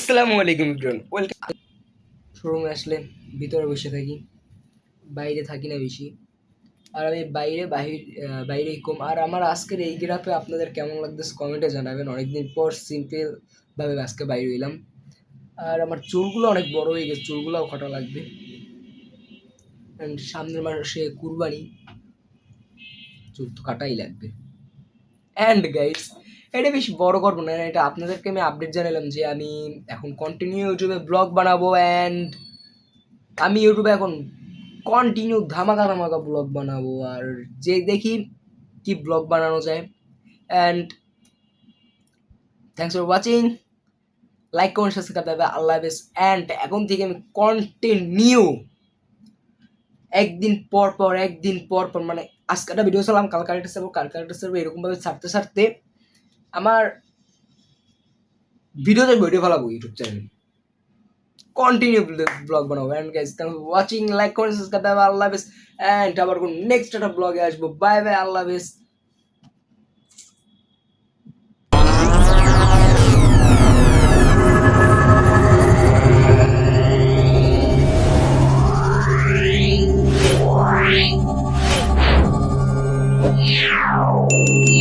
আসসালামু আলাইকুম ইব্রান ওয়েলকাম শোরুমে আসলে ভিতরে বসে থাকি, বাইরে থাকি না বেশি। আর আমি বাইরে, বাহির বাইরেই কম। আর আমার আজকের এই গ্রাফে আপনাদের কেমন লাগতেছে কমেন্টে জানাবেন। অনেকদিন পর সিম্পল ভাবে আজকে বাইরে হইলাম। আর আমার চুলগুলো অনেক বড় হয়ে গেছে, চুলগুলোও কাটা লাগবে। সামনের মাসে কুরবানি, চুল তো কাটাই লাগবে। অ্যান্ড গাইডস এটা বেশ বড় করব না, এটা আপনাদেরকে আমি আপডেট জানালাম যে আমি এখন কন্টিনিউ ইউটিউবে ব্লগ বানাবো অ্যান্ড আমি ইউটিউবে এখন কন্টিনিউ ধামাকা ধামাকা ব্লগ বানাবো আর যে দেখি কি ব্লগ বানানো যায় and thanks for watching like comment subscribe করতে হবে আল্লাহ হাফেজ অ্যান্ড এখন থেকে আমি কন্টিনিউ একদিন পর পর, একদিন পর পর মানে আজকে একটা ভিডিও চালাম, কালকে একটা ছাড়বো কালকে একটা ছাড়বো এরকমভাবে ছাড়তে ছাড়তে আমার ভিডিওতে ভিডিও ফেলাবো ইউটিউব চ্যানেল কন্টিনিউ ব্লগ বানাবো। And guys thank watching like করে সাবস্ক্রাইব আল্লাহ হাফেজ অ্যান্ড আবার কোন নেক্সট একটা ব্লগে আসব। বাই বাই আল্লাহ হাফেজ Yeah.